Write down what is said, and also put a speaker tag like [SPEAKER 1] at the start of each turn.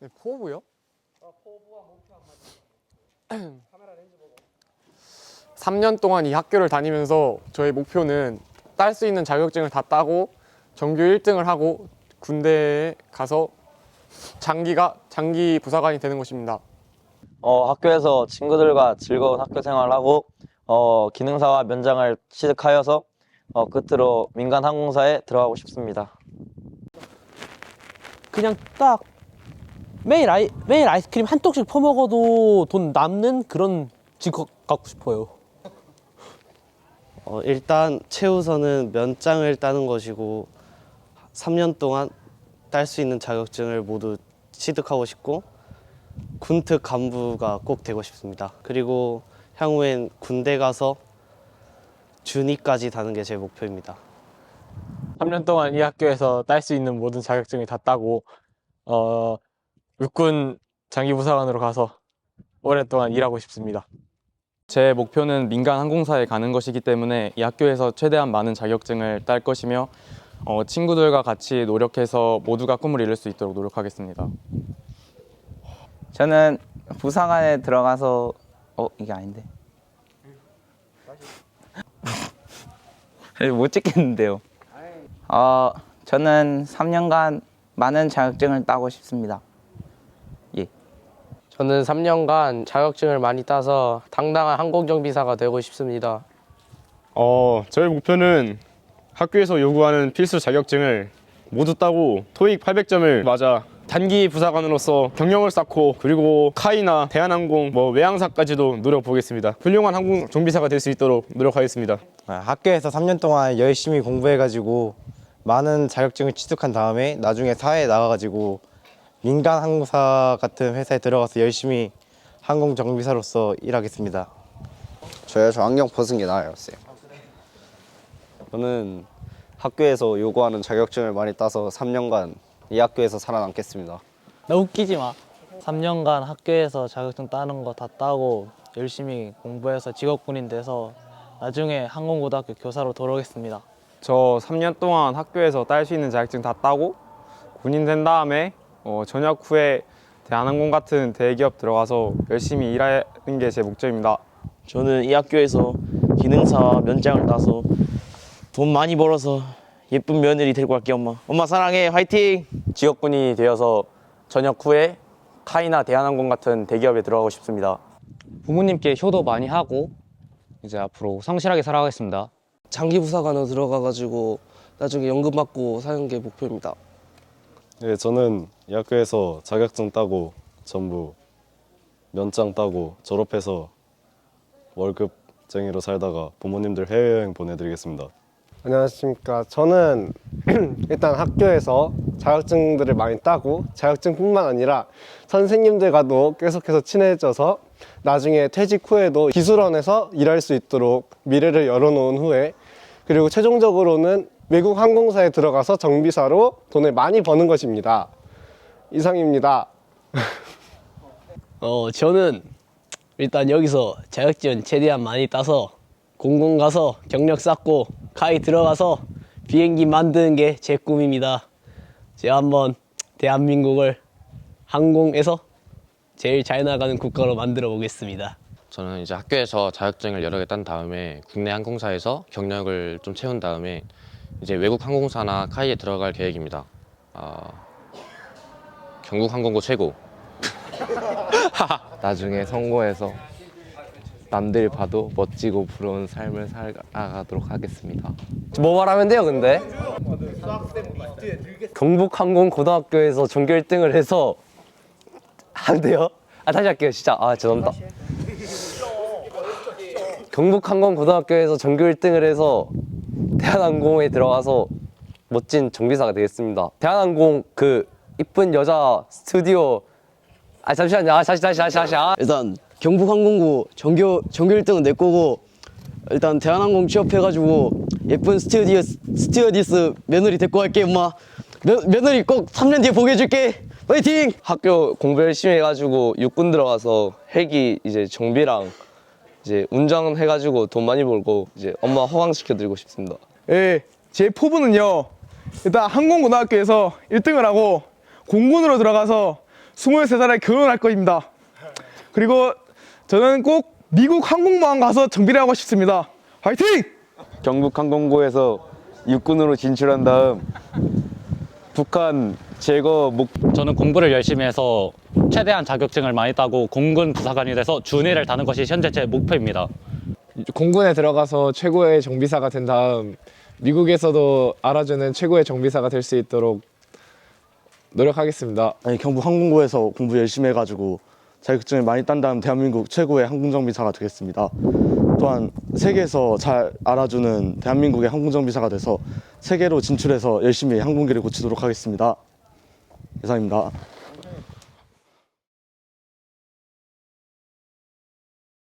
[SPEAKER 1] 네, 포부요?
[SPEAKER 2] 어,
[SPEAKER 1] 3년 동안 이 학교를 다니면서 저의 목표는 딸 수 있는 자격증을 다 따고 전교 1등을 하고 군대에 가서 장기가 장기 부사관이 되는 것입니다.
[SPEAKER 3] 어, 학교에서 친구들과 즐거운 학교 생활을 하고 어, 기능사와 면장을 취득하여서 어, 끝으로 민간 항공사에 들어가고 싶습니다.
[SPEAKER 2] 그냥 딱 매일 아이 매일 아이스크림 한 쪽씩 퍼먹어도 돈 남는 그런 직업 갖고 싶어요.
[SPEAKER 4] 어, 일단 최우선은 면장을 따는 것이고 3년 동안 딸 수 있는 자격증을 모두 취득하고 싶고 군특 간부가 꼭 되고 싶습니다. 그리고 향후엔 군대 가서 준위까지 다는 게 제 목표입니다.
[SPEAKER 1] 3년 동안 이 학교에서 딸 수 있는 모든 자격증을 다 따고 어, 육군 장기 부사관으로 가서 오랫동안 일하고 싶습니다.
[SPEAKER 5] 제 목표는 민간 항공사에 가는 것이기 때문에 이 학교에서 최대한 많은 자격증을 딸 것이며 어, 친구들과 같이 노력해서 모두가 꿈을 이룰 수 있도록 노력하겠습니다.
[SPEAKER 6] 저는 부사관에 들어가서 어 이게 아닌데 못 찍겠는데요. 어 저는 3년간 많은 자격증을 따고 싶습니다.
[SPEAKER 7] 저는 3년간 자격증을 많이 따서 당당한 항공정비사가 되고 싶습니다.
[SPEAKER 8] 어, 저의 목표는 학교에서 요구하는 필수 자격증을 모두 따고 토익 800점을 맞아 단기 부사관으로서 경력을 쌓고 그리고 카이나 대한항공 뭐 외항사까지도 노려보겠습니다. 훌륭한 항공 정비사가 될 수 있도록 노력하겠습니다.
[SPEAKER 9] 아, 학교에서 3년 동안 열심히 공부해가지고 많은 자격증을 취득한 다음에 나중에 사회에 나가가지고 민간 항공사 같은 회사에 들어가서 열심히 항공 정비사로서 일하겠습니다.
[SPEAKER 10] 저요? 저 안경 벗은 게 나아요, 쌤. 저는 학교에서 요구하는 자격증을 많이 따서 3년간 이 학교에서 살아남겠습니다.
[SPEAKER 2] 나 웃기지 마. 3년간 학교에서 자격증 따는 거 다 따고 열심히 공부해서 직업군인 돼서 나중에 항공고등학교 교사로 돌아오겠습니다.
[SPEAKER 1] 저 3년 동안 학교에서 딸 수 있는 자격증 다 따고 군인 된 다음에 어, 전역 후에 대한항공 같은 대기업 들어가서 열심히 일하는 게 제 목적입니다.
[SPEAKER 4] 저는 이 학교에서 기능사 면장을 따서 돈 많이 벌어서 예쁜 며느리 데리고 갈게요 엄마. 엄마 사랑해 화이팅!
[SPEAKER 3] 직업군이 되어서 전역 후에 카이나 대한항공 같은 대기업에 들어가고 싶습니다.
[SPEAKER 11] 부모님께 효도 많이 하고 이제 앞으로 성실하게 살아가겠습니다.
[SPEAKER 4] 장기 부사관으로 들어가가지고 나중에 연금 받고 사는 게 목표입니다.
[SPEAKER 8] 네, 저는 이 학교에서 자격증 따고 전부 면장 따고 졸업해서 월급쟁이로 살다가 부모님들 해외여행 보내드리겠습니다.
[SPEAKER 12] 안녕하십니까. 저는 일단 학교에서 자격증들을 많이 따고 자격증뿐만 아니라 선생님들과도 계속해서 친해져서 나중에 퇴직 후에도 기술원에서 일할 수 있도록 미래를 열어놓은 후에 그리고 최종적으로는 외국 항공사에 들어가서 정비사로 돈을 많이 버는 것입니다. 이상입니다.
[SPEAKER 4] 어 저는 일단 여기서 자격증 최대한 많이 따서 공군 가서 경력 쌓고 카이 들어가서 비행기 만드는 게 제 꿈입니다. 제가 한번 대한민국을 항공에서 제일 잘 나가는 국가로 만들어 보겠습니다.
[SPEAKER 11] 저는 이제 학교에서 자격증을 여러 개 딴 다음에 국내 항공사에서 경력을 좀 채운 다음에 이제 외국 항공사나 카이에 들어갈 계획입니다. 아, 경국 항공고 최고.
[SPEAKER 7] 나중에 성공해서 남들이 봐도 멋지고 부러운 삶을 살아가도록 하겠습니다. 뭐 말하면 돼요, 근데? 경북항공 고등학교에서 전교 1등을 해서 안 돼요? 아 다시 할게요, 진짜. 아 죄송합니다. 경북항공 고등학교에서 전교 1등을 해서 대한항공에 들어가서 멋진 정비사가 되겠습니다. 대한항공 그 이쁜 여자 스튜디오 아 잠시만요. 아, 다시 다시 다시 다시. 아.
[SPEAKER 4] 일단 경북항공고 전교 전교 1등은 내 거고 일단 대한항공 취업해가지고 예쁜 스튜디오스 스튜어디스 며느리 데리고 갈게 엄마 며, 며느리 꼭 3년 뒤에 보게 해줄게 파이팅!
[SPEAKER 7] 학교 공부 열심히 해가지고 육군 들어가서 헬기 이제 정비랑 이제 운전 해가지고 돈 많이 벌고 이제 엄마 호강시켜드리고 싶습니다.
[SPEAKER 13] 예, 제 포부는요. 일단 항공고등학교에서 1등을 하고 공군으로 들어가서
[SPEAKER 14] 23살에 결혼할 것입니다. 그리고 저는 꼭 미국 항공모함 가서 정비를 하고 싶습니다. 화이팅!
[SPEAKER 15] 경북 항공고에서 육군으로 진출한 다음 북한 제거 목
[SPEAKER 5] 저는 공부를 열심히 해서 최대한 자격증을 많이 따고 공군 부사관이 돼서 준위를 다는 것이 현재 제 목표입니다.
[SPEAKER 14] 공군에 들어가서 최고의 정비사가 된 다음 미국에서도 알아주는 최고의 정비사가 될 수 있도록 노력하겠습니다.
[SPEAKER 16] 아니, 경북 항공고에서 공부 열심히 해가지고 자격증을 많이 딴 다음 대한민국 최고의 항공정비사가 되겠습니다. 또한 세계에서 잘 알아주는 대한민국의 항공정비사가 돼서 세계로 진출해서 열심히 항공기를 고치도록 하겠습니다. 이상입니다.